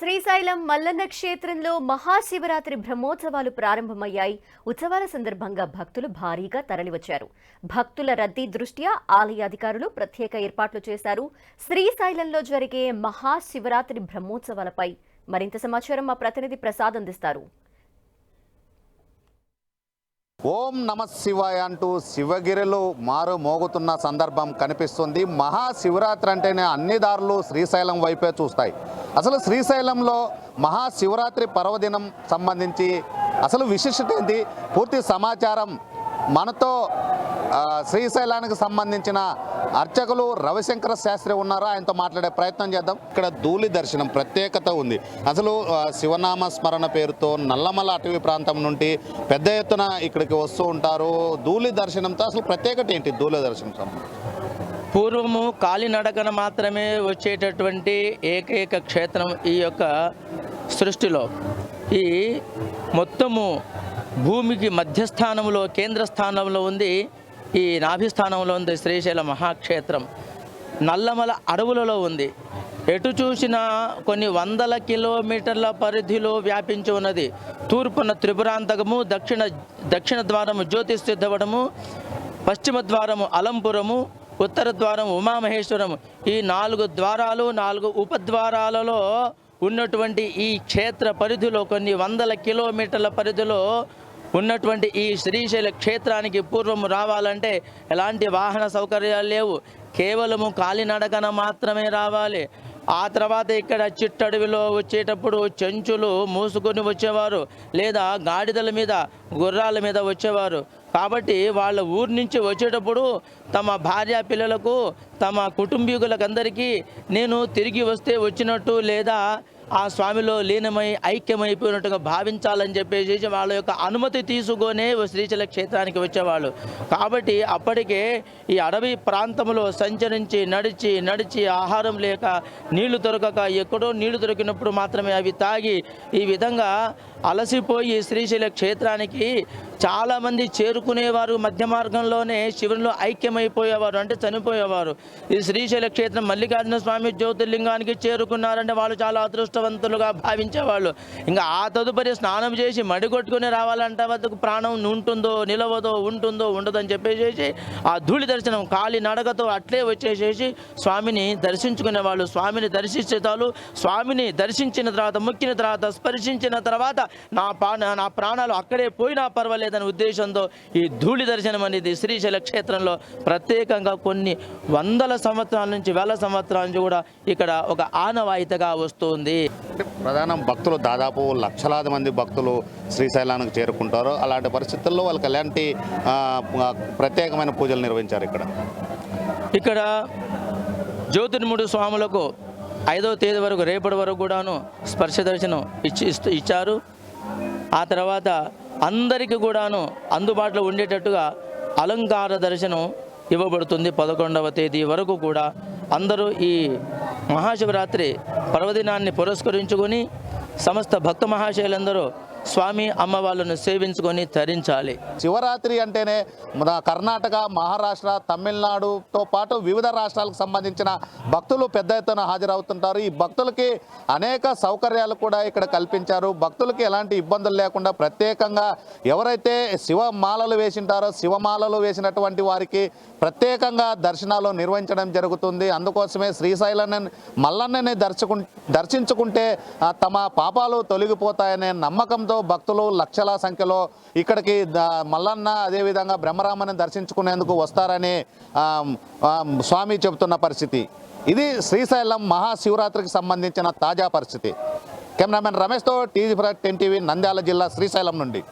శ్రీశైలం మల్లన్న క్షేత్రంలో మహాశివరాత్రి బ్రహ్మోత్సవాలు ప్రారంభమయ్యాయి. ఉత్సవాల సందర్భంగా భక్తులు భారీగా తరలివచ్చారు. భక్తుల రద్దీ దృష్ట్యా ఆలయ అధికారులు ప్రత్యేక ఏర్పాట్లు చేశారు. శ్రీశైలంలో జరిగే మహాశివరాత్రి బ్రహ్మోత్సవాలపై మరింత సమాచారం మా ప్రతినిధి ప్రసాద్ అందిస్తారు. ఓం నమ శివాయ అంటూ శివగిరిలో మారు మోగుతున్న సందర్భం కనిపిస్తుంది. మహాశివరాత్రి అంటేనే అన్ని దారులు శ్రీశైలం వైపే చూస్తాయి. అసలు శ్రీశైలంలో మహాశివరాత్రి పర్వదినం సంబంధించి అసలు విశిష్టత ఏంటి? పూర్తి సమాచారం మనతో శ్రీశైలానికి సంబంధించిన అర్చకులు రవిశంకర శాస్త్రి ఉన్నారా? ఆయనతో మాట్లాడే ప్రయత్నం చేద్దాం. ఇక్కడ ధూళి దర్శనం ప్రత్యేకత ఉంది. అసలు శివనామ స్మరణ పేరుతో నల్లమల అటవీ ప్రాంతం నుండి పెద్ద ఎత్తున ఇక్కడికి వస్తూ ఉంటారు. ధూళి దర్శనంతో అసలు ప్రత్యేకత ఏంటి? ధూళి దర్శనం పూర్వము కాలినడకన మాత్రమే వచ్చేటటువంటి ఏకైక క్షేత్రం ఈ యొక్క సృష్టిలో. ఈ మొత్తము భూమికి మధ్యస్థానంలో కేంద్ర స్థానంలో ఉంది ఈ నాభిస్థానంలో ఉంది శ్రీశైల మహాక్షేత్రం. నల్లమల అడవులలో ఉంది. ఎటు చూసినా కొన్ని వందల కిలోమీటర్ల పరిధిలో వ్యాపించి ఉన్నది. తూర్పున త్రిపురాంతకము దక్షిణ దక్షిణ ద్వారము జ్యోతిష్సిద్ధవడము పశ్చిమ ద్వారము అలంపురము ఉత్తర ద్వారం ఉమామహేశ్వరము. ఈ నాలుగు ద్వారాలు నాలుగు ఉపద్వారాలలో ఉన్నటువంటి ఈ క్షేత్ర పరిధిలో కొన్ని వందల కిలోమీటర్ల పరిధిలో ఉన్నటువంటి ఈ శ్రీశైల క్షేత్రానికి పూర్వము రావాలంటే ఎలాంటి వాహన సౌకర్యాలు లేవు. కేవలము కాలినడకన మాత్రమే రావాలి. ఆ తర్వాత ఇక్కడ చిట్టడవిలో వచ్చేటప్పుడు చెంచులు మూసుకొని వచ్చేవారు లేదా గాడిదల మీద గుర్రాల మీద వచ్చేవారు. కాబట్టి వాళ్ళ ఊరి నుంచి వచ్చేటప్పుడు తమ భార్య పిల్లలకు తమ కుటుంబీకులకందరికీ నేను తిరిగి వస్తే వచ్చినట్టు లేదా ఆ స్వామిలో లీనమై ఐక్యమైపోయినట్టుగా భావించాలని చెప్పేసి వాళ్ళ యొక్క అనుమతి తీసుకొనే శ్రీశైల క్షేత్రానికి వచ్చేవాళ్ళు. కాబట్టి అప్పటికే ఈ అడవి ప్రాంతంలో సంచరించి నడిచి నడిచి ఆహారం లేక నీళ్ళు దొరకక ఎక్కడో నీళ్ళు దొరికినప్పుడు మాత్రమే అవి తాగి ఈ విధంగా అలసిపోయి శ్రీశైల క్షేత్రానికి చాలామంది చేరుకునేవారు. మధ్య మార్గంలోనే శివునిలో ఐక్యమైపోయేవారు అంటే చనిపోయేవారు. ఈ శ్రీశైల క్షేత్రం మల్లికార్జున స్వామి జ్యోతిర్లింగానికి చేరుకున్నారంటే వాళ్ళు చాలా అదృష్టవంతులుగా భావించేవాళ్ళు. ఇంకా ఆ తదుపరి స్నానం చేసి మడి కొట్టుకుని రావాలంటే వద్దకు ప్రాణం ఉంటుందో నిలవదో ఉంటుందో ఉండదని చెప్పేసేసి ఆ ధూళి దర్శనం కాలి నడకతో అట్లే వచ్చేసేసి స్వామిని దర్శించుకునే వాళ్ళు. స్వామిని దర్శించేతాలు స్వామిని దర్శించిన తర్వాత ముక్కిన తర్వాత స్పర్శించిన తర్వాత నా పా నా ప్రాణాలు అక్కడే పోయినా పర్వాలేదనే ఉద్దేశంతో ఈ ధూళి దర్శనం అనేది శ్రీశైల క్షేత్రంలో ప్రత్యేకంగా కొన్ని వంద వందల సంవత్సరాల నుంచి వేల సంవత్సరాల నుంచి కూడా ఇక్కడ ఒక ఆనవాయితీగా వస్తుంది. ప్రధానం భక్తులు దాదాపు లక్షలాది మంది భక్తులు శ్రీశైలానికి చేరుకుంటారు. అలాంటి పరిస్థితుల్లో వాళ్ళకి ఎలాంటి ప్రత్యేకమైన పూజలు నిర్వహించారు ఇక్కడ? ఇక్కడ జ్యోతిర్ముడు స్వాములకు ఐదవ తేదీ వరకు రేపటి వరకు కూడాను స్పర్శ దర్శనం ఇచ్చి ఇస్తూ- ఇచ్చారు. ఆ తర్వాత అందరికీ కూడాను అందుబాటులో ఉండేటట్టుగా అలంకార దర్శనం ఇవ్వబడుతుంది పదకొండవ తేదీ వరకు కూడా. అందరూ ఈ మహాశివరాత్రి పర్వదినాన్ని పురస్కరించుకొని సమస్త భక్త మహాశయులందరూ స్వామి అమ్మవార్లను సేవించుకొని తరించాలి. శివరాత్రి అంటేనే మన కర్ణాటక మహారాష్ట్ర తమిళనాడుతో పాటు వివిధ రాష్ట్రాలకు సంబంధించిన భక్తులు పెద్ద ఎత్తున హాజరవుతుంటారు. ఈ భక్తులకి అనేక సౌకర్యాలు కూడా ఇక్కడ కల్పించారు. భక్తులకి ఎలాంటి ఇబ్బందులు లేకుండా ప్రత్యేకంగా ఎవరైతే శివమాలలు వేసింటారో శివమాలలు వేసినటువంటి వారికి ప్రత్యేకంగా దర్శనాలు నిర్వహించడం జరుగుతుంది. అందుకోసమే శ్రీశైలాన్ని మల్లన్నని దర్శకు దర్శించుకుంటే తమ పాపాలు తొలగిపోతాయనే నమ్మకంతో భక్తులు లక్షల సంఖ్యలో ఇక్కడికి ద- మల్లన్న అదేవిధంగా బ్రహ్మరామని దర్శించుకునేందుకు వస్తారని స్వామి చెబుతున్న పరిస్థితి. ఇది శ్రీశైలం మహాశివరాత్రికి సంబంధించిన తాజా పరిస్థితి. కెమెరామెన్ రమేష్తో టీవీ టెన్ టీవీ నంద్యాల జిల్లా శ్రీశైలం నుండి.